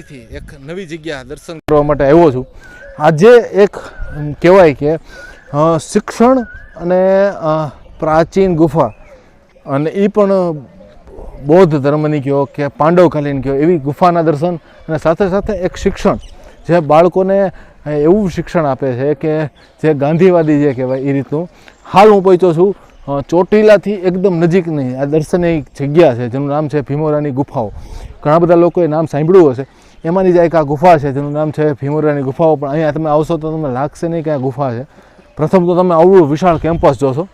એક નવી જગ્યા દર્શન કરવા માટે આવ્યો છું. આજે એક કહેવાય કે શિક્ષણ અને પ્રાચીન ગુફા અને એ પણ બૌદ્ધ ધર્મની કહો કે પાંડવકાલીન કહો એવી ગુફાના દર્શન અને સાથે સાથે એક શિક્ષણ. જે બાળકોને એવું શિક્ષણ આપે છે કે જે ગાંધીવાદી જે કહેવાય એ રીતનું. હાલ હું પહોંચ્યો છું ચોટીલાથી એકદમ નજીકની આ દર્શનીય જગ્યા છે, જેનું નામ છે ભીમોરાની ગુફાઓ. ઘણા બધા લોકોએ નામ સાંભળ્યું હશે. એમાંની જ એક આ ગુફા છે, જેનું નામ છે ભીમોરાની ગુફાઓ. પણ અહીંયા તમે આવશો તો તમને લાગશે નહીં કે આ ગુફા છે. પ્રથમ તો તમે આવડું વિશાળ કેમ્પસ જોશો.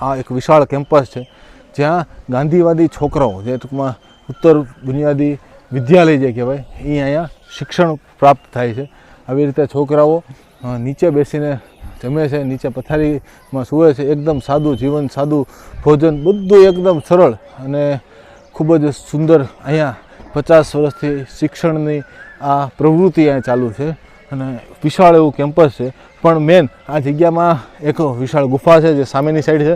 આ એક વિશાળ કેમ્પસ છે, જ્યાં ગાંધીવાદી છોકરાઓ, જે ટૂંકમાં ઉત્તર બુનિયાદી વિદ્યાલય જે કહેવાય, એ અહીંયા શિક્ષણ પ્રાપ્ત થાય છે. આવી રીતે છોકરાઓ નીચે બેસીને જમે છે, નીચે પથારીમાં સૂવે છે. એકદમ સાદું જીવન, સાદું ભોજન, બધું એકદમ સરળ અને ખૂબ જ સુંદર અહીંયા પચાસ વર્ષથી શિક્ષણની આ પ્રવૃત્તિ અહીંયા ચાલુ છે અને વિશાળ એવું કેમ્પસ છે. પણ મેન આ જગ્યામાં એક વિશાળ ગુફા છે જે સામેની સાઈડ છે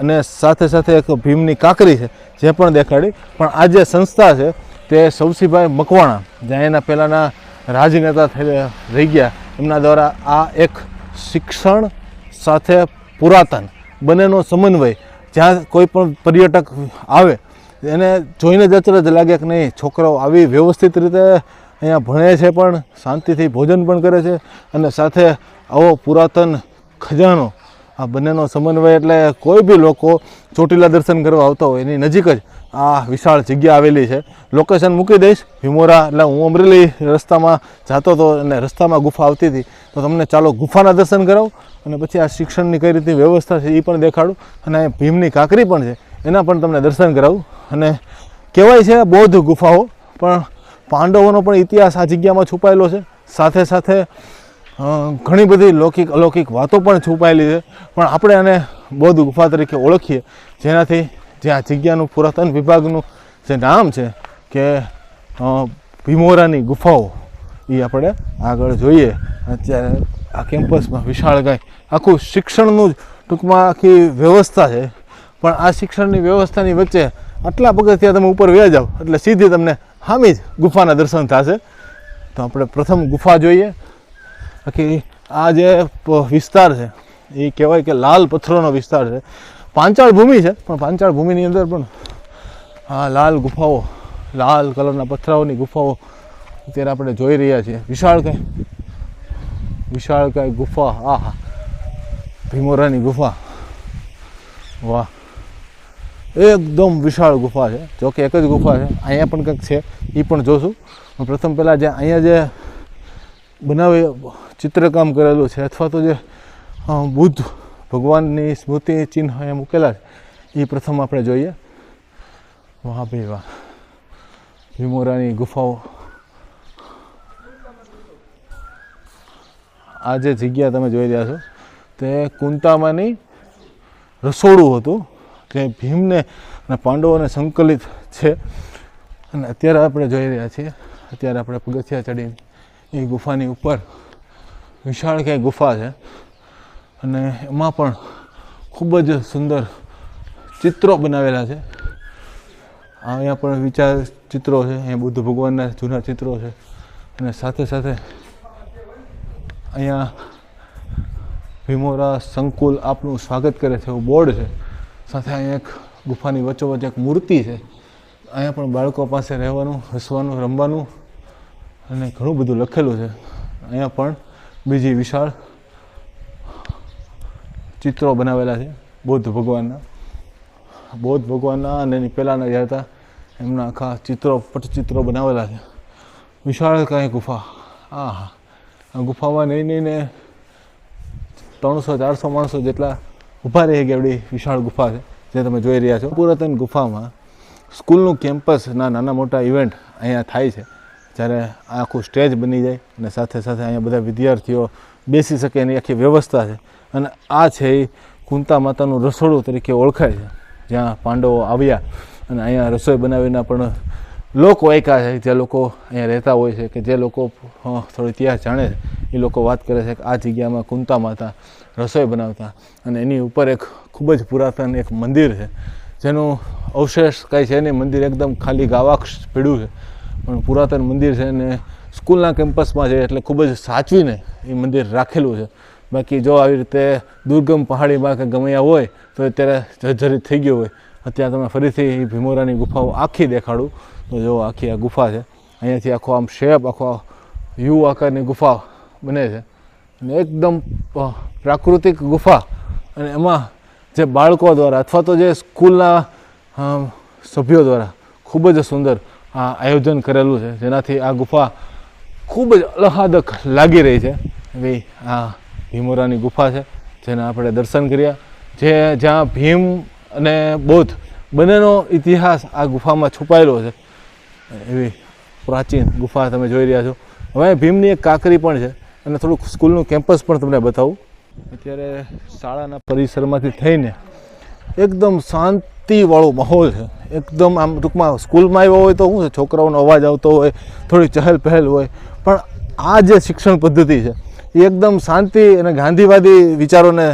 અને સાથે સાથે એક ભીમની કાંકરી છે જે પણ દેખાડી. પણ આ જે સંસ્થા છે તે સૌસીભાઈ મકવાણા, જ્યાં એના પહેલાંના રાજનેતા થઈ રહી ગયા. એમના દ્વારા આ એક શિક્ષણ સાથે પુરાતન, બંનેનો સમન્વય. જ્યાં કોઈ પણ પર્યટક આવે, એને જોઈને જ અચરજ લાગે કે નહીં, છોકરાઓ આવી વ્યવસ્થિત રીતે અહીંયા ભણે છે પણ, શાંતિથી ભોજન પણ કરે છે અને સાથે આવો પુરાતન ખજાનો. આ બંનેનો સમન્વય એટલે કોઈ બી લોકો ચોટીલા દર્શન કરવા આવતા હોય એની નજીક જ. આ વિશાળ જગ્યા આવેલી છે. લોકેશન મૂકી દઈશ. ભીમોરા એટલે હું અમરેલી રસ્તામાં જતો હતો અને રસ્તામાં ગુફા આવતી હતી. તો તમને ચાલો ગુફાના દર્શન કરાવું અને પછી આ શિક્ષણની કઈ રીતની વ્યવસ્થા છે એ પણ દેખાડું. અને ભીમની કાંકરી પણ છે. એના પણ તમને દર્શન કરાવું. અને કહેવાય છે બૌદ્ધ ગુફાઓ, પણ પાંડવોનો પણ ઇતિહાસ આ જગ્યામાં છુપાયેલો છે. સાથે સાથે ઘણી બધી લૌકિક, અલૌકિક વાતો પણ છુપાયેલી છે. પણ આપણે આને બૌદ્ધ ગુફા તરીકે ઓળખીએ. જેનાથી જે આ જગ્યાનું પુરાતન વિભાગનું જે નામ છે કે ભીમોરાની ગુફાઓ, એ આપણે આગળ જોઈએ. અત્યારે આ કેમ્પસમાં વિશાળ ગાય. આખું શિક્ષણનું જ ટૂંકમાં આખી વ્યવસ્થા છે. પણ આ શિક્ષણની વ્યવસ્થાની વચ્ચે આટલા પગથિયા તમે ઉપર વ્યા જાઓ, એટલે સીધી તમને હામી જ ગુફાના દર્શન થશે. તો આપણે પ્રથમ ગુફા જોઈએ. બાકી આ જે વિસ્તાર છે, એ કહેવાય કે લાલ પથ્થરોનો વિસ્તાર છે. પાંચાળ ભૂમિ છે, પણ પાંચાળ ભૂમિની અંદર પણ આ લાલ ગુફાઓ, લાલ કલરના પથ્થરાઓની ગુફાઓ અત્યારે આપણે જોઈ રહ્યા છીએ. વિશાળ કાંઈ? વિશાળ કાંઈ ગુફા? આહા! ભીમોરાની ગુફા. વાહ! એકદમ વિશાળ ગુફા છે. જો કે એક જ ગુફા છે. અહીંયા પણ કંઈક છે. એ પણ જોશું. પ્રથમ પહેલાં જે અહીંયા જે બનાવે ચિત્રકામ કરેલું છે, અથવા તો જે બુદ્ધ ભગવાનની સ્મૃતિ ચિહ્ન અહીંયા મૂકેલા છે એ પ્રથમ આપણે જોઈએ. વાહ ભીમોરાની ગુફાઓ. આ જે જગ્યા તમે જોઈ રહ્યા છો, તે કુંતામાંની રસોડું હતું, જે ભીમને અને પાંડવોને સંકલિત છે. અને અત્યારે આપણે જોઈ રહ્યા છીએ, અત્યારે આપણે પગથિયા ચડીને એ ગુફાની ઉપર, વિશાળ ક્યાંય ગુફા છે. અને એમાં પણ ખૂબ જ સુંદર ચિત્રો બનાવેલા છે. અહીંયા પણ વિચાર ચિત્રો છે. અહીંયા બુદ્ધ ભગવાનના જૂના ચિત્રો છે. અને સાથે સાથે અહીંયા ભીમોરા સંકુલ આપનું સ્વાગત કરે છે એવું બોર્ડ છે. સાથે અહીંયા એક ગુફાની વચ્ચોવચ્ચ એક મૂર્તિ છે. અહીંયા પણ બાળકો પાસે રહેવાનું, હસવાનું, રમવાનું અને ઘણું બધું લખેલું છે. અહીંયા પણ બીજી વિશાળ ચિત્રો બનાવેલા છે, બૌદ્ધ ભગવાનના. બૌદ્ધ ભગવાનના અને એની પહેલાંના જે હતા, એમના આખા ચિત્રો, પટચિત્રો બનાવેલા છે. વિશાળ કાંઈ ગુફા. આ હા આ ગુફામાં નહીં નહીં ને ત્રણસો, ચારસો માણસો જેટલા ઊભા રહી ગયા એવડી વિશાળ ગુફા છે, જે તમે જોઈ રહ્યા છો. પુરાતન ગુફામાં સ્કૂલનું કેમ્પસના નાના મોટા ઇવેન્ટ અહીંયા થાય છે. જ્યારે આખું સ્ટેજ બની જાય અને સાથે સાથે અહીંયા બધા વિદ્યાર્થીઓ બેસી શકે એની આખી વ્યવસ્થા છે. અને આ છે એ કુંતા માતાનું રસોડું તરીકે ઓળખાય છે. જ્યાં પાંડવો આવ્યા અને અહીંયા રસોઈ બનાવીને પણ લોકો એકા છે. જે લોકો અહીંયા રહેતા હોય છે કે જે લોકો થોડો ઇતિહાસ જાણે છે. એ લોકો વાત કરે છે કે આ જગ્યામાં કુંતા માતા રસોઈ બનાવતા. અને એની ઉપર એક ખૂબ જ પુરાતન એક મંદિર છે. જેનું અવશેષ કાંઈ છે નહીં. મંદિર એકદમ ખાલી ગાવાક્ષ પીડ્યું છે. પણ પુરાતન મંદિર છે ને સ્કૂલના કેમ્પસમાં છે એટલે ખૂબ જ સાચવીને એ મંદિર રાખેલું છે. બાકી જો આવી રીતે દુર્ગમ પહાડીમાં કે ગમ્યા હોય, તો અત્યારે જર્જરિત થઈ ગયું હોય. અત્યારે તમે ફરીથી એ ભીમોરાની ગુફાઓ આખી દેખાડું. તો જો આખી આ ગુફા છે. અહીંયાથી આખો આમ શેપ આખો યુ આકારની ગુફા બને છે. અને એકદમ પ્રાકૃતિક ગુફા. અને એમાં જે બાળકો દ્વારા અથવા તો જે સ્કૂલના સભ્યો દ્વારા ખૂબ જ સુંદર આ આયોજન કરેલું છે. જેનાથી આ ગુફા ખૂબ જ અલહાદક લાગી રહી છે. એવી આ ભીમોરાની ગુફા છે, જેના આપણે દર્શન કર્યા. જે જ્યાં ભીમ અને બૌદ્ધ બંનેનો ઇતિહાસ આ ગુફામાં છુપાયેલો છે. એવી પ્રાચીન ગુફા તમે જોઈ રહ્યા છો. હવે ભીમની એક કાંકરી પણ છે અને થોડુંક સ્કૂલનું કેમ્પસ પણ તમને બતાવું. અત્યારે શાળાના પરિસરમાંથી થઈને એકદમ શાંતિવાળો માહોલ છે. એકદમ આમ ટૂંકમાં સ્કૂલમાં આવ્યો હોય તો શું છે, છોકરાઓનો અવાજ આવતો હોય, થોડી ચહેલ પહેલ હોય. પણ આ જે શિક્ષણ પદ્ધતિ છે, એ એકદમ શાંતિ અને ગાંધીવાદી વિચારોને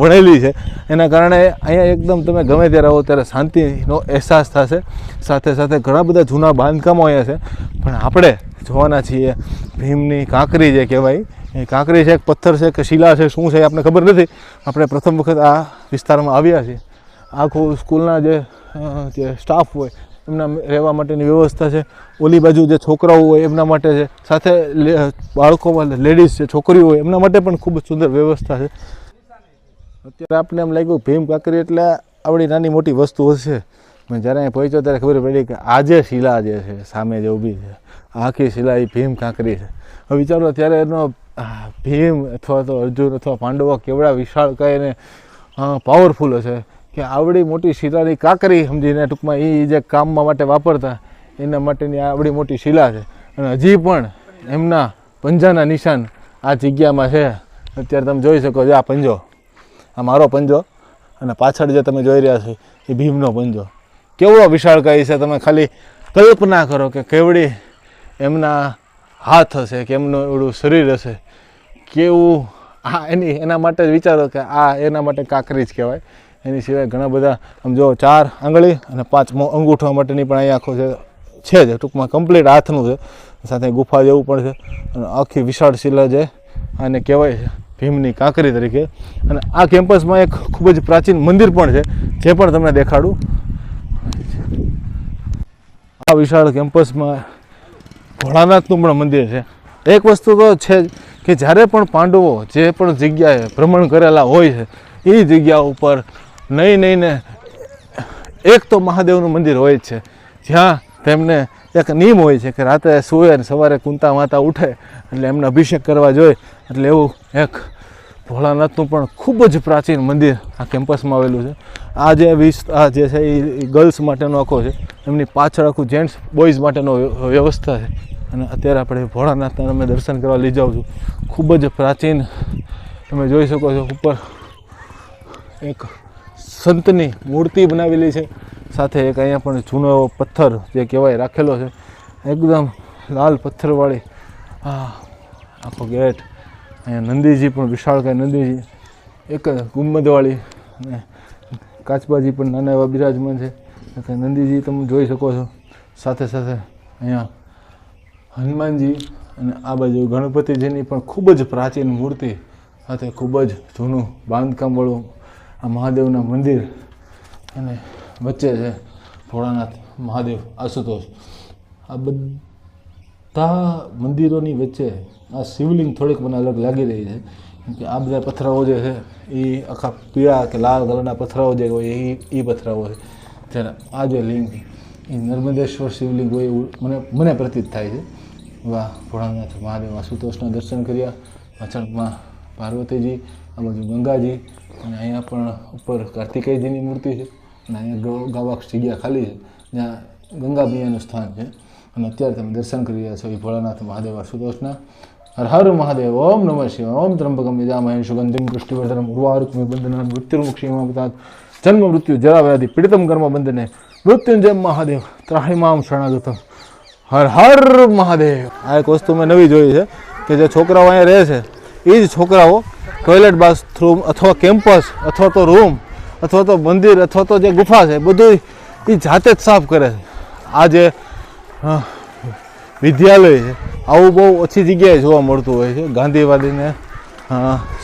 વણેલી છે. એના કારણે અહીંયા એકદમ તમે ગમે ત્યારે આવો ત્યારે શાંતિનો અહેસાસ થશે. સાથે સાથે ઘણા બધા જૂના બાંધકામો અહીંયા છે. પણ આપણે જોવાના છીએ ભીમની કાંકરી જે કહેવાય એ કાંકરી છે, પથ્થર છે કે શિલા છે, શું છે એ આપણે ખબર નથી. આપણે પ્રથમ વખત આ વિસ્તારમાં આવ્યા છીએ. આખું સ્કૂલના જે સ્ટાફ હોય, એમના રહેવા માટેની વ્યવસ્થા છે. ઓલી બાજુ જે છોકરાઓ હોય એમના માટે છે. સાથે બાળકોમાં લેડીઝ છે, છોકરીઓ હોય એમના માટે પણ ખૂબ સુંદર વ્યવસ્થા છે. અત્યારે આપણે એમ લાગ્યું, ભીમ કાંકરી એટલે આવડી નાની મોટી વસ્તુ હશે. મેં જ્યારે અહીં પહોંચ્યો ત્યારે ખબર પડી કે આજે શિલા જે છે, સામે જે ઊભી છે, આખી શિલા એ ભીમ કાંકરી છે. હવે વિચારો ત્યારે એનો ભીમ અથવા તો અર્જુન અથવા પાંડવો કેવડા વિશાળ કહે ને પાવરફુલ હશે કે આવડી મોટી શિલાની કાંકરી સમજીને ટૂંકમાં એ જે કામમાં માટે વાપરતા, એના માટેની આવડી મોટી શિલા છે. અને હજી પણ એમના પંજાના નિશાન આ જગ્યામાં છે. અત્યારે તમે જોઈ શકો છો આ પંજો. આ મારો પંજો. અને પાછળ જે તમે જોઈ રહ્યા છો, એ ભીમનો પંજો. કેવડો વિશાળકાય છે તમે ખાલી કલ્પના કરો કે કેવડી એમના હાથ હશે, કે એમનું એવડું શરીર હશે. કેવું? આ એની, એના માટે વિચારો કે આ એના માટે કાંકરી જ કહેવાય. એની સિવાય ઘણા બધા, આમ જો ચાર આંગળી અને પાંચમો અંગૂઠા માટેની પણ અહીંયા આખો છે જ, ટૂંકમાં કમ્પ્લીટ હાથનું છે. સાથે ગુફા જેવું પણ છે. અને આખી વિશાળ શિલા છે આને કહેવાય ભીમની કાંકરી તરીકે. અને આ કેમ્પસમાં એક ખૂબ જ પ્રાચીન મંદિર પણ છે, જે પણ તમને દેખાડું. આ વિશાળ કેમ્પસમાં ભોળાનાથનું પણ મંદિર છે. એક વસ્તુ તો છે જ કે જ્યારે પણ પાંડવો જે પણ જગ્યાએ ભ્રમણ કરેલા હોય છે એ જગ્યા ઉપર નહીં નહીં ને એક તો મહાદેવનું મંદિર હોય છે. જ્યાં તેમને એક નિયમ હોય છે કે રાતે સૂવે અને સવારે કુંતા માતા ઉઠે એટલે એમને અભિષેક કરવા જોઈએ એટલે એવું એક ભોળાનાથનું પણ ખૂબ જ પ્રાચીન મંદિર આ કેમ્પસમાં આવેલું છે. આ જે વિસ્તાર જે છે એ ગર્લ્સ માટેનો આખો છે. એમની પાછળ આખું જેન્ટ્સ બોયઝ માટેનો વ્યવસ્થા છે. અને અત્યારે આપણે ભોળાનાથના અમે દર્શન કરવા લઈ જાઉં છું. ખૂબ જ પ્રાચીન તમે જોઈ શકો છો ઉપર એક સંતની મૂર્તિ બનાવેલી છે. સાથે એક અહીંયા પણ જૂનો એવો પથ્થર જે કહેવાય રાખેલો છે. એકદમ લાલ પથ્થરવાળી આ આખો ગેટ. અહીંયા નંદીજી પણ વિશાળકાય નંદીજી એક જ ગુંબદવાળી અને કાચબાજી પણ નાના એવા બિરાજમાન છે. નંદીજી તમે જોઈ શકો છો. સાથે સાથે અહીંયા હનુમાનજી અને આ બાજુ ગણપતિજીની પણ ખૂબ જ પ્રાચીન મૂર્તિ, સાથે ખૂબ જ જૂનું બાંધકામવાળું આ મહાદેવના મંદિર અને વચ્ચે છે ભોળાનાથ મહાદેવ આશુતોષ. આ બધા મંદિરોની વચ્ચે આ શિવલિંગ થોડીક મને અલગ લાગી રહી છે કે આ બધા પથરાઓ જે છે, એ આખા પીળા કે લાલ કલરના પથરાઓ જે હોય, એ એ પથરાઓ છે. જ્યારે આ જે લિંગ, એ નર્મદેશ્વર શિવલિંગ હોય એવું મને મને પ્રતીત થાય છે. વાહ, ભોળાનાથ મહાદેવ આશુતોષના દર્શન કર્યા. પાછળમાં પાર્વતીજી, આ બાજુ ગંગાજી, અને અહીંયા પણ ઉપર કાર્તિકેયજીની મૂર્તિ છે. અને અહીંયા ગાવાક્ષ જગ્યા ખાલી છે, જ્યાં ગંગા મૈયાનું સ્થાન છે. અને અત્યારે તમે દર્શન કરી રહ્યા છો એ ભોળાનાથ મહાદેવ આશુતોષના. હર હર મહાદેવ, ઓમ નમઃ શિવાય, ઓમ ત્રંબકમ યજામહે સુગંધિમ પુષ્ટિવર્ધનમ ઉર્વારુકમિ બંધનમ મૃત્યુર્મુક્ષીમાપતાત જન્મ મૃત્યુ જરા વ્યાધિ પીડિતમ કર્મ બંધને મૃત્યુંજય મહાદેવ ત્રાહિમામ શરણાગતમ હર હર મહાદેવ. આ એક વસ્તુ મેં નવી જોઈ છે કે જે છોકરાઓ અહીંયા રહે છે એ જ છોકરાઓ ટોયલેટ બાથરૂમ અથવા કેમ્પસ અથવા તો રૂમ અથવા તો મંદિર અથવા તો જે ગુફા છે બધું એ જાતે જ સાફ કરે છે. આ જે વિદ્યાલય છે, આવું બહુ ઓછી જગ્યાએ જોવા મળતું હોય છે, ગાંધીવાદીને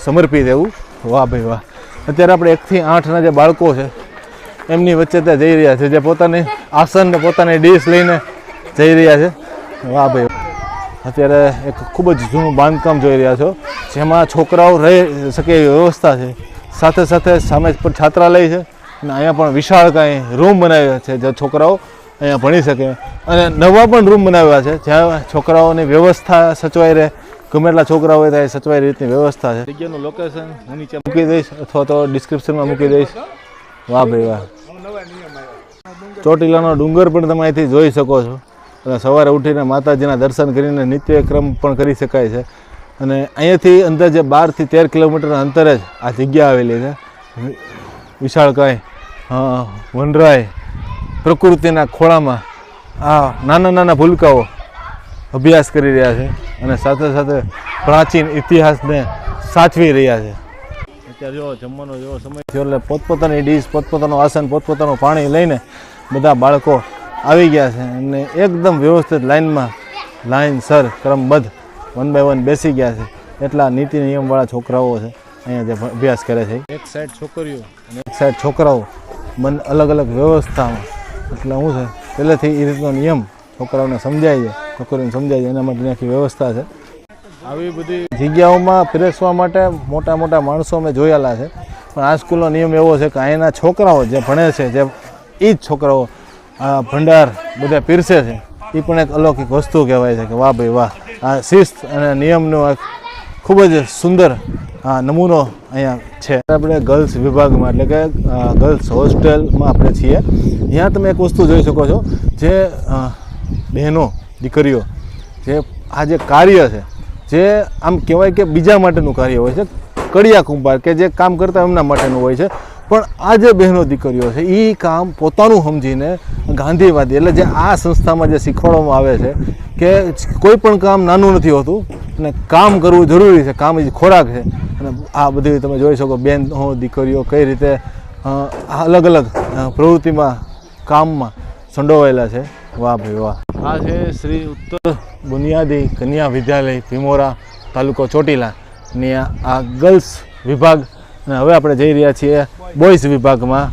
સમર્પિત એવું. વાહ ભાઈ વાહ. અત્યારે આપણે એકથી આઠના જે બાળકો છે, એમની વચ્ચે ત્યાં જઈ રહ્યા છે, જે પોતાની આસન ને પોતાની ડીશ લઈને જઈ રહ્યા છે? વાહ ભાઈ. અત્યારે એક ખૂબ જ જૂનું બાંધકામ જોઈ રહ્યા છો જેમાં છોકરાઓ રહી શકે એવી વ્યવસ્થા છે. સાથે સાથે સામે પણ છાત્રાલય છે અને અહીંયા પણ વિશાળ કાંઈ રૂમ બનાવ્યા છે જે છોકરાઓ અહીંયા ભણી શકે. અને નવા પણ રૂમ બનાવ્યા છે જ્યાં છોકરાઓની વ્યવસ્થા સચવાઈ રહે. ગમે એટલા છોકરાઓ હોય ત્યાં સચવાય રીતની વ્યવસ્થા છે. જગ્યાનું લોકેશન હું નીચે મૂકી દઈશ અથવા તો ડિસ્ક્રિપ્શનમાં મૂકી દઈશ. વાહ ભાઈ વાહ. ચોટીલાનો ડુંગર પણ તમે અહીંથી જોઈ શકો છો. અને સવારે ઉઠીને માતાજીના દર્શન કરીને નિત્યક્રમ પણ કરી શકાય છે. અને અહીંયાથી અંદાજે બારથી તેર કિલોમીટરના અંતરે જ આ જગ્યા આવેલી છે. વિશાળકાય વનરાય, પ્રકૃતિના ખોળામાં આ નાના નાના ભૂલકાઓ અભ્યાસ કરી રહ્યા છે અને સાથે સાથે પ્રાચીન ઇતિહાસને સાચવી રહ્યા છે. અત્યારે જો જમવાનો જેવો સમય થયો એટલે પોતપોતાની ડીશ, પોતપોતાનું આસન, પોતપોતાનું પાણી લઈને બધા બાળકો આવી ગયા છે અને એકદમ વ્યવસ્થિત લાઇનમાં લાઇન સર ક્રમબદ્ધ વન બાય વન બેસી ગયા છે. એટલા નીતિ નિયમવાળા છોકરાઓ છે. અહીંયા જે અભ્યાસ કરે છે. એક સાઈડ છોકરીઓ અને એક સાઈડ છોકરાઓ. મન અલગ અલગ વ્યવસ્થામાં. એટલે શું છે પહેલેથી એ રીતનો નિયમ છોકરાઓને સમજાય છે. છોકરીઓને સમજાય છે. એના માટેની આખી વ્યવસ્થા છે. આવી બધી જગ્યાઓમાં પીરસવા માટે મોટા મોટા માણસો મેં જોયેલા છે. પણ આ સ્કૂલનો નિયમ એવો છે કે અહીંના છોકરાઓ જે ભણે છે જે એ જ છોકરાઓ આ ભંડાર બધા પીરસે છે. એ પણ એક અલૌકિક વસ્તુ કહેવાય છે કે વાહ ભાઈ વાહ. આ શિસ્ત અને નિયમનો એક ખૂબ જ સુંદર, આ નમૂનો અહીંયા છે. આપણે ગર્લ્સ વિભાગમાં એટલે કે ગર્લ્સ હોસ્ટેલમાં આપણે છીએ. અહીંયા તમે એક વસ્તુ જોઈ શકો છો જે બહેનો, દીકરીઓ, જે આ જે કાર્ય છે, જે આમ કહેવાય કે બીજા માટેનું કાર્ય હોય છે. કડિયા કુંભાર કે જે કામ કરતા એમના માટેનું હોય છે. પણ આ જે બહેનો દીકરીઓ છે એ કામ પોતાનું સમજીને ગાંધીવાદી એટલે જે આ સંસ્થામાં જે શીખવાડવામાં આવે છે કે કોઈ પણ કામ નાનું નથી હોતું અને કામ કરવું જરૂરી છે કામ એ ખોરાક છે. અને આ બધી તમે જોઈ શકો બેન દીકરીઓ કઈ રીતે આ અલગ અલગ પ્રવૃત્તિમાં કામમાં સંડોવાયેલા છે. વાહ ભાઈ વાહ. આ છે શ્રી ઉત્તર બુનિયાદી કન્યા વિદ્યાલય ભીમોરા તાલુકો ચોટીલા. ની આ ગર્લ્સ વિભાગ અને હવે આપણે જઈ રહ્યા છીએ બોયઝ વિભાગમાં.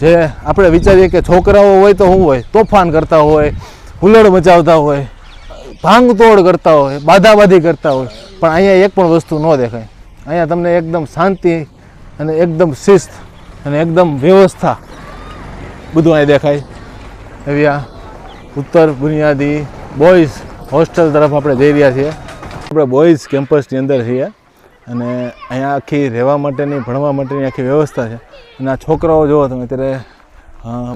જે આપણે વિચારીએ કે છોકરાઓ હોય તો શું હોય? તોફાન કરતા હોય હુલ્લડ મચાવતા હોય, ભાંગતોડ કરતા હોય, બાધાબાધી કરતા હોય. પણ અહીંયા એક પણ વસ્તુ ન દેખાય. અહીંયા તમને એકદમ શાંતિ અને એકદમ શિસ્ત અને એકદમ વ્યવસ્થા બધું અહીંયા દેખાય. એવી આ ઉત્તર બુનિયાદી બોયઝ હોસ્ટેલ તરફ આપણે જઈ રહ્યા છીએ. આપણે બોયઝ કેમ્પસની અંદર છીએ. અને અહીંયા આખી રહેવા માટેની, ભણવા માટેની આખી વ્યવસ્થા છે. અને આ છોકરાઓ જુઓ તમે, અત્યારે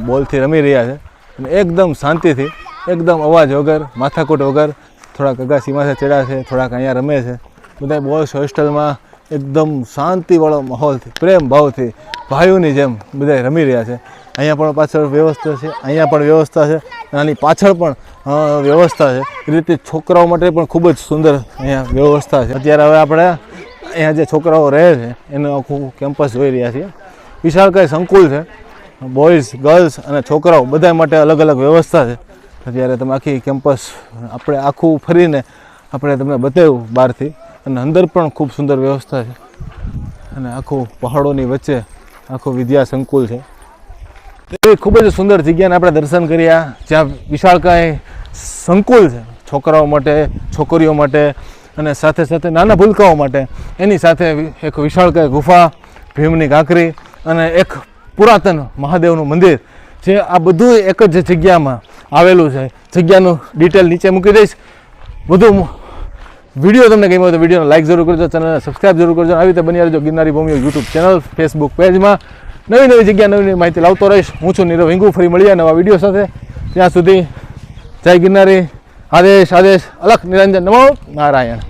બોલથી રમી રહ્યા છે. અને એકદમ શાંતિથી, એકદમ અવાજ વગર, માથાકૂટ વગર, થોડાક અગાસીમાં ચડ્યા છે, થોડાક અહીંયા રમે છે. બધા બોયઝ હોસ્ટેલમાં એકદમ શાંતિવાળો માહોલથી પ્રેમ ભાવથી ભાઈઓની જેમ બધા રમી રહ્યા છે. અહીંયા પણ પાછળ વ્યવસ્થા છે, અહીંયા પણ વ્યવસ્થા છે આની પાછળ પણ વ્યવસ્થા છે. એ રીતે છોકરાઓ માટે પણ ખૂબ જ સુંદર અહીંયા વ્યવસ્થા છે. અત્યારે હવે આપણે અહીંયા જે છોકરાઓ રહે છે, એનું આખું કેમ્પસ જોઈ રહ્યા છીએ. વિશાળકાય સંકુલ છે. બોયઝ ગર્લ્સ અને છોકરાઓ બધા માટે અલગ અલગ વ્યવસ્થા છે. અત્યારે તમે આખી કેમ્પસ આપણે આખું ફરીને આપણે તમને બતાવ્યું બહારથી. અને અંદર પણ ખૂબ સુંદર વ્યવસ્થા છે. અને આખું પહાડોની વચ્ચે આખું વિદ્યા સંકુલ છે. એવી ખૂબ જ સુંદર જગ્યાને આપણે દર્શન કર્યા. જ્યાં વિશાળકાય સંકુલ છે. છોકરાઓ માટે, છોકરીઓ માટે અને સાથે સાથે નાના ભૂલકાઓ માટે એની સાથે એક વિશાળકાય ગુફા, ભીમની કાંકરી અને એક પુરાતન મહાદેવનું મંદિર, જે આ બધું એક જ જગ્યામાં આવેલું છે. જગ્યાનું ડિટેલ નીચે મૂકી દઈશ. બધું વીડિયો તમને ગમ્યો તો વિડીયોને લાઈક જરૂર કરજો, ચેનલને સબસ્ક્રાઇબ જરૂર કરજો. આવી રીતે બની રહેજો Girnari Bhumi YouTube channel Facebook પેજમાં નવી નવી જગ્યા નવી નવી માહિતી લાવતો રહીશ. હું છું નીરવ હિંગુ, ફરી મળીએ નવા વીડિયો સાથે. ત્યાં સુધી જય ગિરનારી. આદેશ આદેશ અલખ નિરંજન નમો નારાયણ.